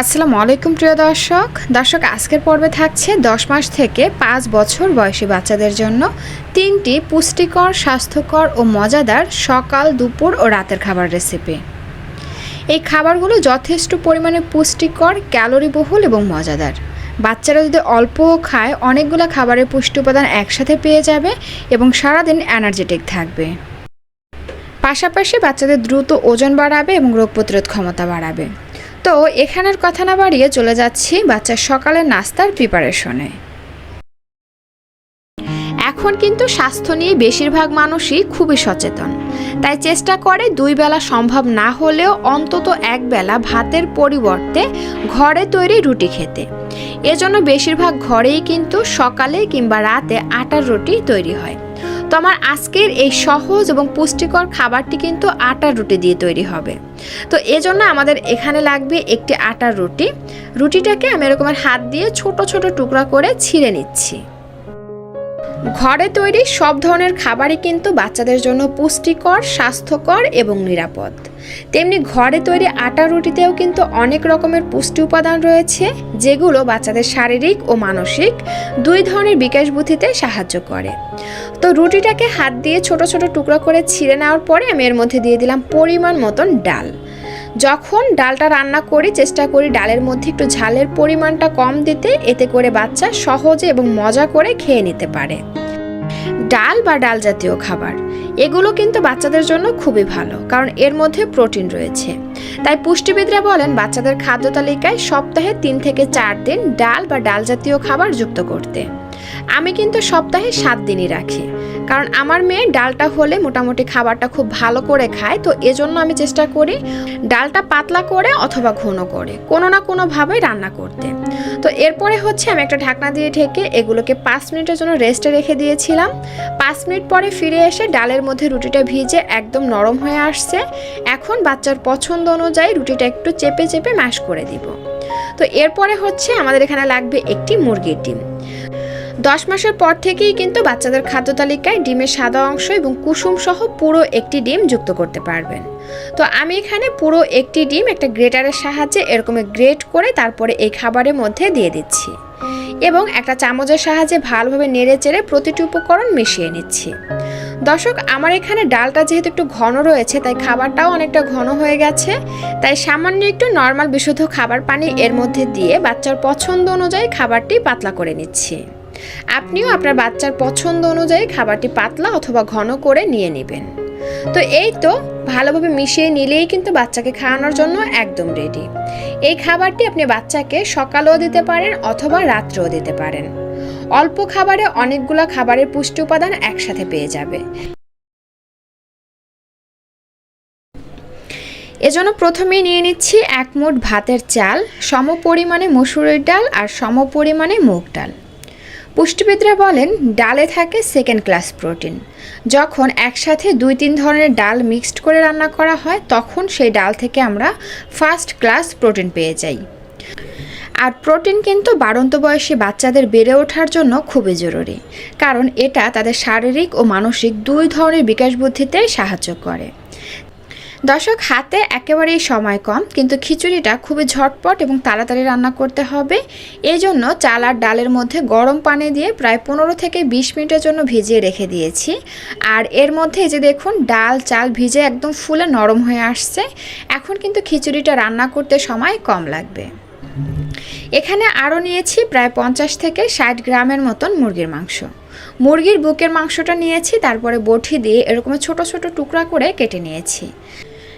আসসালামু আলাইকুম প্রিয় দর্শক। দর্শক, আজকের পর্বে থাকছে দশ মাস থেকে পাঁচ বছর বয়সী বাচ্চাদের জন্য তিনটি পুষ্টিকর, স্বাস্থ্যকর ও মজাদার সকাল, দুপুর ও রাতের খাবার রেসিপি এই খাবারগুলো যথেষ্ট পরিমাণে পুষ্টিকর, ক্যালোরিবহুল এবং মজাদার। বাচ্চারা যদি অল্পও খায়, অনেকগুলো খাবারের পুষ্টি উপাদান একসাথে পেয়ে যাবে এবং সারাদিন এনার্জেটিক থাকবে। পাশাপাশি বাচ্চাদের দ্রুত ওজন বাড়াবে এবং রোগ প্রতিরোধ ক্ষমতা বাড়াবে। তো এখানের কথা না বাড়িয়ে চলে যাচ্ছি বাচ্চার সকালের নাস্তার প্রিপারেশনে এখন কিন্তু স্বাস্থ্য নিয়ে বেশিরভাগ মানুষই খুবই সচেতন। তাই চেষ্টা করে দুই বেলা সম্ভব না হলেও অন্তত এক বেলা ভাতের পরিবর্তে ঘরে তৈরি রুটি খেতে। এজন্য বেশিরভাগ ঘরেই কিন্তু সকালে কিংবা রাতে আটার রুটি তৈরি হয়। তো আমার আজকের এই সহজ এবং পুষ্টিকর খাবারটি কিন্তু আটার রুটি দিয়ে তৈরি হবে। তো এজন্য আমাদের এখানে লাগবে একটি আটার রুটি। রুটিটাকে আমি এরকমের হাত দিয়ে ছোট ছোট টুকরা করে ছিঁড়ে নিচ্ছি। ঘরে তৈরি সব ধরনের খাবারই কিন্তু বাচ্চাদের জন্য পুষ্টিকর, স্বাস্থ্যকর এবং নিরাপদ। তেমনি ঘরে তৈরি আটা রুটিতেও কিন্তু অনেক রকমের পুষ্টি উপাদান রয়েছে, যেগুলো বাচ্চাদের শারীরিক ও মানসিক দুই ধরনের বিকাশ বুদ্ধিতে সাহায্য করে। তো রুটিটাকে হাত দিয়ে ছোট ছোট টুকরো করে ছিঁড়ে নেওয়ার পরে আমি এর মধ্যে দিয়ে দিলাম পরিমাণ মতন ডাল। যখন ডালটা রান্না করি, চেষ্টা করি ডালের মধ্যে একটু ঝালের পরিমাণটা কম দিতে, এতে করে বাচ্চা সহজে এবং মজা করে খেয়ে নিতে পারে। ডাল বা ডাল জাতীয় খাবার। এগুলো কিন্তু বাচ্চাদের জন্য খুবই ভালো, কারণ এর মধ্যে প্রোটিন রয়েছে। তাই পুষ্টিবিদরা বলেন, বাচ্চাদের খাদ্য তালিকায় সপ্তাহে তিন থেকে চার দিন ডাল বা ডাল জাতীয় খাবার যুক্ত করতে। আমি কিন্তু সপ্তাহে সাত দিনই রাখি। কারণ আমার মেয়ে ডালটা হলে মোটামুটি খাবারটা খুব ভালো করে খায়, তো এজন্য আমি চেষ্টা করি ডালটা পাতলা করে অথবা ঘন করে, কোনো না কোনোভাবে রান্না করতে। তো এরপরে হচ্ছে আমি একটা ঢাকনা দিয়ে ঢেকে এগুলোকে পাঁচ মিনিটের জন্য রেস্টে রেখে দিয়েছিলাম। পাঁচ মিনিট পরে ফিরে এসে ডালের মধ্যে রুটিটা ভিজে একদম নরম হয়ে আসছে। এখন বাচ্চার পছন্দ অনুযায়ী রুটিটা একটু চেপে চেপে ম্যাশ করে দিব। তো এরপরে হচ্ছে আমাদের এখানে লাগবে একটি মুরগির ডিম। দশ মাসের পর থেকেই কিন্তু বাচ্চাদের খাদ্য তালিকায় ডিমের সাদা অংশ এবং কুসুম সহ পুরো একটি ডিম যুক্ত করতে পারবেন। তো আমি এখানে পুরো একটি ডিম একটা গ্রেটারের সাহায্যে এরকম গ্রেট করে তারপরে এই খাবারের মধ্যে দিয়ে দিচ্ছি। এবং একটা চামচের সাহায্যে ভালোভাবে নেড়ে চেড়ে প্রতিটি উপকরণ মিশিয়ে নিচ্ছি। দর্শক, আমার এখানে ডালটা যেহেতু একটু ঘন রয়েছে, তাই খাবারটাও অনেকটা ঘন হয়ে গেছে। তাই সামান্য একটু নর্মাল বিশুদ্ধ খাবার পানি এর মধ্যে দিয়ে বাচ্চার পছন্দ অনুযায়ী খাবারটি পাতলা করে নিচ্ছি। আপনিও আপনার বাচ্চার পছন্দ অনুযায়ী খাবারটি পাতলা অথবা ঘন করে নিয়ে নেবেন। তো এই তো, ভালোভাবে মিশিয়ে নিলেই কিন্তু বাচ্চাকে খাওয়ানোর জন্য একদম রেডি এই খাবারটি আপনি বাচ্চাকে সকালেও দিতে পারেন অথবা রাত্রেও দিতে পারেন। অল্প খাবারে অনেকগুলো খাবারের পুষ্টি উপাদান একসাথে পেয়ে যাবে। এজন্য প্রথমেই নিয়ে নিচ্ছি এক মুঠ ভাতের চাল সম পরিমাণে মসুরের ডাল আর সম পরিমাণে মুগ ডাল। পুষ্টিবিদরা বলেন, ডালে থাকে সেকেন্ড ক্লাস প্রোটিন যখন একসাথে দুই তিন ধরনের ডাল মিক্সড করে রান্না করা হয়, তখন সেই ডাল থেকে আমরা ফার্স্ট ক্লাস প্রোটিন পেয়ে যাই। আর প্রোটিন কিন্তু বাড়ন্ত বয়সী বাচ্চাদের বেড়ে ওঠার জন্য খুবই জরুরি, কারণ এটা তাদের শারীরিক ও মানসিক দুই ধরনের বিকাশ বুদ্ধিতে সাহায্য করে। দর্শক, হাতে একেবারেই সময় কম, কিন্তু খিচুড়িটা খুবই ঝটপট এবং তাড়াতাড়ি রান্না করতে হবে। এই জন্য চাল আর ডালের মধ্যে গরম পানি দিয়ে প্রায় পনেরো থেকে বিশ মিনিটের জন্য ভিজিয়ে রেখে দিয়েছি। আর এর মধ্যে এই যে দেখুন, ডাল, চাল ভিজে একদম ফুলে নরম হয়ে আসছে। এখন কিন্তু খিচুড়িটা রান্না করতে সময় কম লাগবে। এখানে আরও নিয়েছি প্রায় পঞ্চাশ থেকে ষাট গ্রামের মতন মুরগির মাংস। মুরগির বুকের মাংসটা নিয়েছি, তারপরে বটি দিয়ে এরকম ছোট ছোট টুকরা করে কেটে নিয়েছি।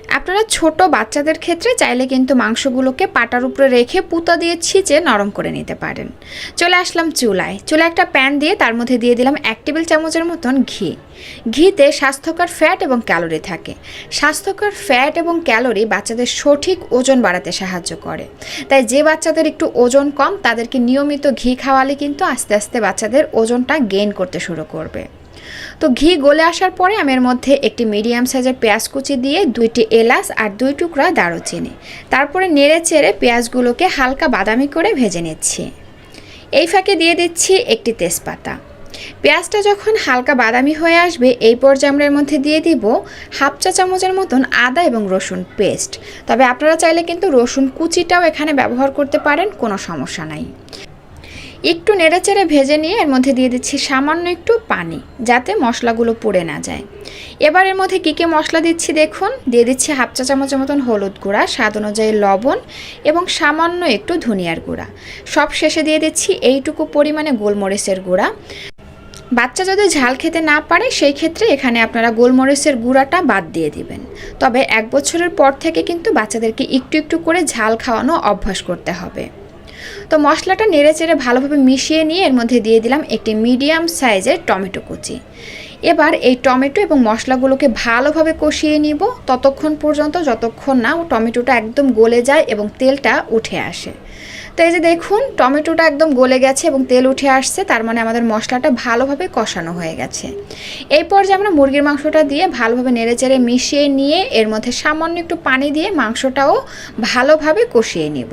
আপনারা ছোট বাচ্চাদের ক্ষেত্রে চাইলে কিন্তু মাংসগুলোকে পাটার উপরে রেখে পুতা দিয়ে ছিঁচে নরম করে নিতে পারেন। চলে আসলাম চুলায়। চুলায় একটা প্যান দিয়ে তার মধ্যে দিয়ে দিলাম এক টেবিল চামচের মতন ঘি। ঘিতে স্বাস্থ্যকর ফ্যাট এবং ক্যালোরি থাকে। স্বাস্থ্যকর ফ্যাট এবং ক্যালোরি বাচ্চাদের সঠিক ওজন বাড়াতে সাহায্য করে। তাই যে বাচ্চাদের একটু ওজন কম, তাদেরকে নিয়মিত ঘি খাওয়ালে কিন্তু আস্তে আস্তে বাচ্চাদের ওজনটা গেইন করতে শুরু করবে। তো ঘি গলে আসার পরে আমি এর মধ্যে একটি মিডিয়াম সাইজের পেঁয়াজ কুচি দিয়ে দুইটি এলাচ আর দুই টুকরা দারুচিনি। তারপরে নেড়ে চেড়ে পেঁয়াজগুলোকে হালকা বাদামি করে ভেজে নিচ্ছি। এই ফাঁকে দিয়ে দিচ্ছি একটি তেজপাতা। পেঁয়াজটা যখন হালকা বাদামি হয়ে আসবে, এই পর্যায়ে আমরা এর মধ্যে দিয়ে দিব হাফ চা চামচের মতন আদা এবং রসুন পেস্ট। তবে আপনারা চাইলে কিন্তু রসুন কুচিটাও এখানে ব্যবহার করতে পারেন, কোনো সমস্যা নাই। একটু নেড়েচেড়ে ভেজে নিয়ে এর মধ্যে দিয়ে দিচ্ছি সামান্য একটু পানি, যাতে মশলাগুলো পুড়ে না যায়। এবার এর মধ্যে কী কী মশলা দিচ্ছি দেখুন। দিয়ে দিচ্ছি হাফ চা চামচের মতন হলুদ গুঁড়া, স্বাদ অনুযায়ী লবণ এবং সামান্য একটু ধনিয়ার গুঁড়া। সব শেষে দিয়ে দিচ্ছি এইটুকু পরিমাণে গোলমরিচের গুঁড়া। বাচ্চা যদি ঝাল খেতে না পারে, সেই ক্ষেত্রে এখানে আপনারা গোলমরিচের গুঁড়াটা বাদ দিয়ে দিবেন। তবে এক বছরের পর থেকে কিন্তু বাচ্চাদেরকে একটু একটু করে ঝাল খাওয়ানো অভ্যাস করতে হবে। তো মশলাটা নেড়ে চেড়ে ভালোভাবে মিশিয়ে নিয়ে এর মধ্যে দিয়ে দিলাম একটি মিডিয়াম সাইজের টমেটো কুচি। এবার এই টমেটো এবং মশলাগুলোকে ভালোভাবে কষিয়ে নিব। ততক্ষণ পর্যন্ত, যতক্ষণ না টমেটোটা একদম গলে যায় এবং তেলটা উঠে আসে। তো এই যে দেখুন, টমেটোটা একদম গলে গেছে এবং তেল উঠে আসছে, তার মানে আমাদের মশলাটা ভালোভাবে কষানো হয়ে গেছে। এই পর্যায়ে আমরা মুরগির মাংসটা দিয়ে ভালোভাবে নেড়েচেড়ে মিশিয়ে নিয়ে এর মধ্যে সামান্য একটু পানি দিয়ে মাংসটাও ভালোভাবে কষিয়ে নিব।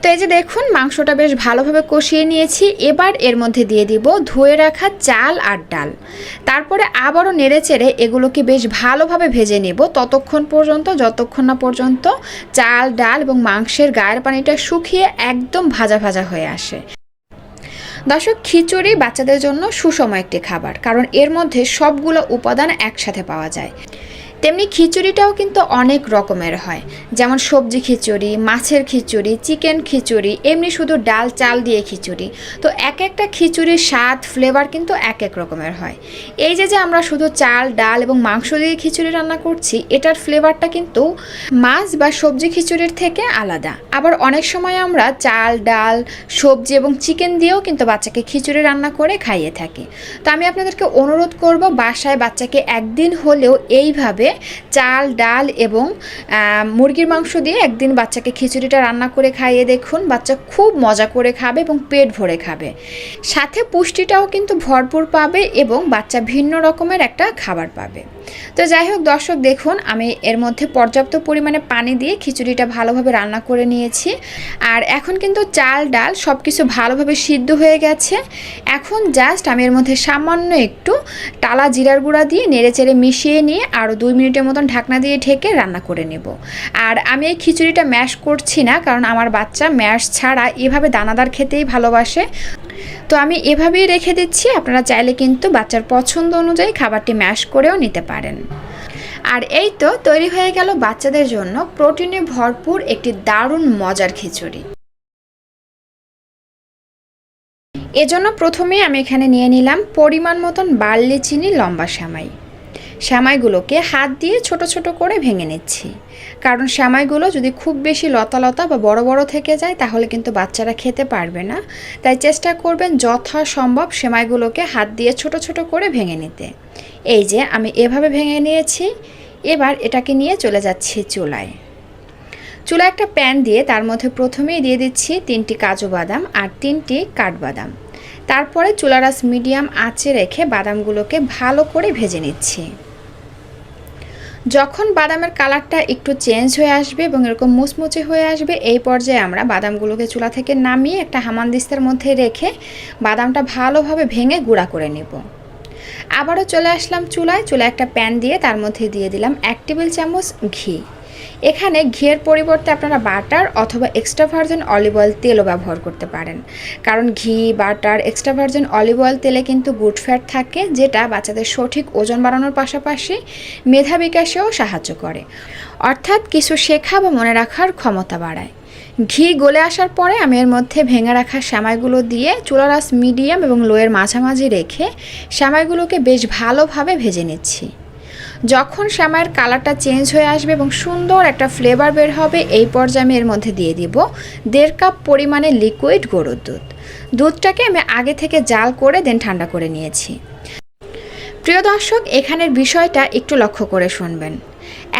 তো এই যে দেখুন, মাংসটা বেশ ভালোভাবে কষিয়ে নিয়েছি। এবার এর মধ্যে দিয়ে দিব ধুয়ে রাখা চাল আর ডাল। তারপরে আবারও নেড়ে চেড়ে এগুলোকে বেশ ভালোভাবে ভেজে নেব। ততক্ষণ পর্যন্ত, যতক্ষণ না পর্যন্ত চাল, ডাল এবং মাংসের গায়ের পানিটা শুকিয়ে একদম ভাজা ভাজা হয়ে আসে। দর্শক, খিচুড়ি বাচ্চাদের জন্য সুষম একটি খাবার, কারণ এর মধ্যে সবগুলো উপাদান একসাথে পাওয়া যায়। তেমনি খিচুড়িটাও কিন্তু অনেক রকমের হয়। যেমন সবজি খিচুড়ি, মাছের খিচুড়ি, চিকেন খিচুড়ি, এমনি শুধু ডাল, চাল দিয়ে খিচুড়ি। তো এক একটা খিচুড়ির স্বাদ, ফ্লেভার কিন্তু এক এক রকমের হয়। এই যে যে আমরা শুধু চাল, ডাল এবং মাংস দিয়ে খিচুড়ি রান্না করছি, এটার ফ্লেভারটা কিন্তু মাছ বা সবজি খিচুড়ির থেকে আলাদা। আবার অনেক সময় আমরা চাল, ডাল, সবজি এবং চিকেন দিয়েও কিন্তু বাচ্চাকে খিচুড়ি রান্না করে খাইয়ে থাকি। তো আমি আপনাদেরকে অনুরোধ করব, বাসায় বাচ্চাকে একদিন হলেও এইভাবে চাল, ডাল এবং মুরগির মাংস দিয়ে একদিন বাচ্চাকে খিচুড়িটা রান্না করে খাইয়ে দেখুন। বাচ্চা খুব মজা করে খাবে এবং পেট ভরে খাবে। সাথে পুষ্টিটাও কিন্তু ভরপুর পাবে এবং বাচ্চা ভিন্ন রকমের একটা খাবার পাবে। তো যাই হোক, দর্শক দেখুন, আমি এর মধ্যে পর্যাপ্ত পরিমাণে পানি দিয়ে খিচুড়িটা ভালোভাবে রান্না করে নিয়েছি। আর এখন কিন্তু চাল, ডাল সব কিছু ভালোভাবে সিদ্ধ হয়ে গেছে। এখন জাস্ট আমি এর মধ্যে সামান্য একটু টালা জিরার গুঁড়া দিয়ে নেড়ে চেড়ে মিশিয়ে নিয়ে আরও দুই মিনিটের মতন ঢাকনা দিয়ে ঢেকে রান্না করে নেব। আর আমি এই খিচুড়িটা ম্যাশ করছি না, কারণ আমার বাচ্চা ম্যাশ ছাড়া এভাবে দানাদার খেতেই ভালোবাসে। তো আমি এভাবেই রেখে দিচ্ছি, আপনারা চাইলে কিন্তু বাচ্চার পছন্দ অনুযায়ী খাবারটি ম্যাশ করেও নিতে পারেন। আর এই তো তৈরি হয়ে গেল বাচ্চাদের জন্য প্রোটিনে ভরপুর একটি দারুণ মজার খিচুড়ি। এজন্য প্রথমেই আমি এখানে নিয়ে নিলাম পরিমাণ মতন বার্লি চিনি লম্বা সামাই। শ্যামাইগুলোকে হাত দিয়ে ছোট ছোট করে ভেঙে নিচ্ছি। কারণ শ্যামাইগুলো যদি খুব বেশি লতা লতা বা বড় বড় থেকে যায়, তাহলে কিন্তু বাচ্চারা খেতে পারবে না। তাই চেষ্টা করবেন যথাসম্ভব শ্যামাইগুলোকে হাত দিয়ে ছোট ছোট করে ভেঙে নিতে। এই যে, আমি এভাবে ভেঙে নিয়েছি। এবার এটাকে নিয়ে চলে যাচ্ছি চুলায়। চুলা একটা প্যান দিয়ে তার মধ্যে প্রথমেই দিয়ে দিচ্ছি তিনটি কাজু বাদাম আর তিনটি কাঠবাদাম। তারপরে চুলারাস মিডিয়াম আঁচে রেখে বাদামগুলোকে ভালো করে ভেজে নিচ্ছি। যখন বাদামের কালারটা একটু চেঞ্জ হয়ে আসবে এবং এরকম মুচমুচে হয়ে আসবে, এই পর্যায়ে আমরা বাদামগুলোকে চুলা থেকে নামিয়ে একটা হামানদিস্তার মধ্যে রেখে বাদামটা ভালোভাবে ভেঙে গুঁড়া করে নেব। আবারও চলে আসলাম চুলায়। চুলায় একটা প্যান দিয়ে তার মধ্যে দিয়ে দিলাম এক টেবিল চামচ ঘি। এখানে ঘিয়ের পরিবর্তে আপনারা বাটার অথবা এক্সট্রা ভার্জিন অলিভ অয়েল তেলও ব্যবহার করতে পারেন। কারণ ঘি, butter extra virgin olive oil তেলে কিন্তু গুড ফ্যাট থাকে, যেটা বাচ্চাদের সঠিক ওজন বাড়ানোর পাশাপাশি মেধা বিকাশেও সাহায্য করে। অর্থাৎ কিছু শেখা বা মনে রাখার ক্ষমতা বাড়ায়। ঘি গলে আসার পরে আমি এর মধ্যে ভেঙে রাখা শ্যামাইগুলো দিয়ে চুলারাস মিডিয়াম এবং লোয়ের মাঝামাঝি রেখে শ্যামাইগুলোকে বেশ ভালোভাবে ভেজে নিচ্ছি। যখন শ্যামায়ের কালারটা চেঞ্জ হয়ে আসবে এবং সুন্দর একটা ফ্লেভার বের হবে, এই পর্যায়ে আমি এর মধ্যে দিয়ে দিব দেড় কাপ পরিমাণে লিকুইড গরুর দুধ। দুধটাকে আমি আগে থেকে জাল করে দেন ঠান্ডা করে নিয়েছি। প্রিয় দর্শক, এখানের বিষয়টা একটু লক্ষ্য করে শুনবেন।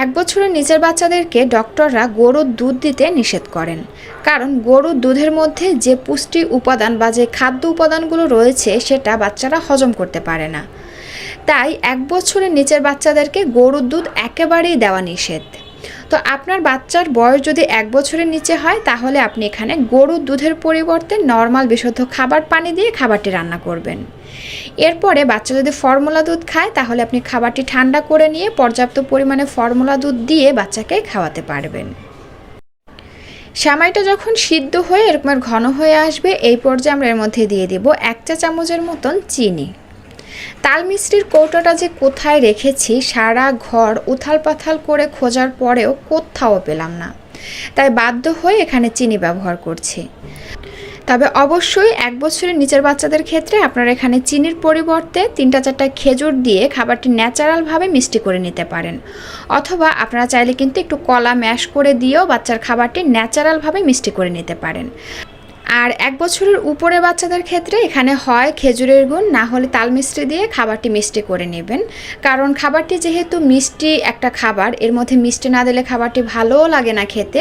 এক বছরের নিচের বাচ্চাদেরকে ডক্টররা গরুর দুধ দিতে নিষেধ করেন। কারণ গরুর দুধের মধ্যে যে পুষ্টি উপাদান বা যে খাদ্য উপাদানগুলো রয়েছে, সেটা বাচ্চারা হজম করতে পারে না। তাই এক বছরের নিচের বাচ্চাদেরকে গরুর দুধ একেবারেই দেওয়া নিষেধ। তো আপনার বাচ্চার বয়স যদি এক বছরের নিচে হয়, তাহলে আপনি এখানে গরুর দুধের পরিবর্তে নর্মাল বিশুদ্ধ খাবার পানি দিয়ে খাবারটি রান্না করবেন। এরপরে বাচ্চা যদি ফর্মুলা দুধ খায়, তাহলে আপনি খাবারটি ঠান্ডা করে নিয়ে পর্যাপ্ত পরিমাণে ফর্মুলা দুধ দিয়ে বাচ্চাকে খাওয়াতে পারবেন। সামাইটা যখন সিদ্ধ হয়ে এরকমের ঘন হয়ে আসবে, এই পর্যায়ে আমরা এর মধ্যে দিয়ে দিব এক চা চামচের মতন চিনি। তাল মিষ্টির কৌটোটা যে কোথায় রেখেছি, সারা ঘর উথাল পাথাল করে খোঁজার পরেও কোথাও পেলাম না। তাই বাধ্য হয়ে এখানে চিনি ব্যবহার করছি। তবে অবশ্যই এক বছরের নিচের বাচ্চাদের ক্ষেত্রে আপনারা এখানে চিনির পরিবর্তে তিনটা চারটা খেজুর দিয়ে খাবারটি ন্যাচারালভাবে মিষ্টি করে নিতে পারেন। অথবা আপনারা চাইলে কিন্তু একটু কলা ম্যাশ করে দিয়েও বাচ্চার খাবারটি ন্যাচারালভাবে মিষ্টি করে নিতে পারেন। আর এক বছরের উপরে বাচ্চাদের ক্ষেত্রে এখানে হয় খেজুরের গুণ না হলে তাল মিষ্টি দিয়ে খাবারটি মিষ্টি করে নেবেন। কারণ খাবারটি যেহেতু মিষ্টি একটা খাবার, এর মধ্যে মিষ্টি না দিলে খাবারটি ভালোও লাগে না খেতে।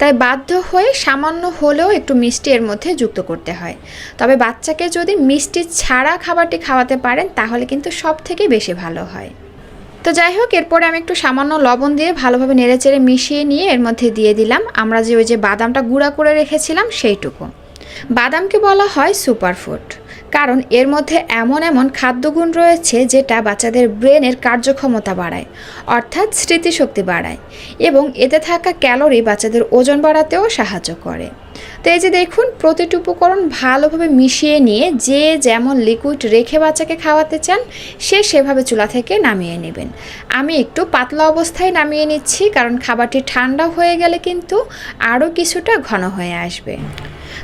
তাই বাধ্য হয়ে সামান্য হলেও একটু মিষ্টি এর মধ্যে যুক্ত করতে হয়। তবে বাচ্চাকে যদি মিষ্টি ছাড়া খাবারটি খাওয়াতে পারেন, তাহলে কিন্তু সব থেকে বেশি ভালো হয়। তো যাই হোক, এরপরে আমি একটু সামান্য লবণ দিয়ে ভালোভাবে নেড়েচেড়ে মিশিয়ে নিয়ে এর মধ্যে দিয়ে দিলাম। আমরা যে ওই যে বাদামটা গুঁড়া করে রেখেছিলাম সেইটুকু। বাদামকে বলা হয় সুপারফুড। কারণ এর মধ্যে এমন এমন খাদ্যগুণ রয়েছে যেটা বাচ্চাদের ব্রেনের কার্যক্ষমতা বাড়ায়, অর্থাৎ স্মৃতিশক্তি বাড়ায় এবং এতে থাকা ক্যালোরি বাচ্চাদের ওজন বাড়াতেও সাহায্য করে। তো এই যে দেখুন, প্রতিটি উপকরণ ভালোভাবে মিশিয়ে নিয়ে যে যেমন লিকুইড রেখে বাচ্চাকে খাওয়াতে চান, সে সেভাবে চুলা থেকে নামিয়ে নেবেন। আমি একটু পাতলা অবস্থায় নামিয়ে নিচ্ছি, কারণ খাবারটি ঠান্ডা হয়ে গেলে কিন্তু আরও কিছুটা ঘন হয়ে আসবে।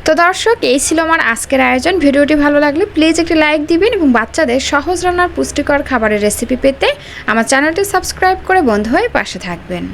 তো দর্শক, এই ছিল আমার আজকের আয়োজন। ভিডিওটি ভালো লাগলে প্লিজ একটি লাইক দিবেন এবং বাচ্চাদের সহজ রান্নার পুষ্টিকর খাবারের রেসিপি পেতে আমার চ্যানেলটি সাবস্ক্রাইব করে বন্ধু হয়ে পাশে থাকবেন।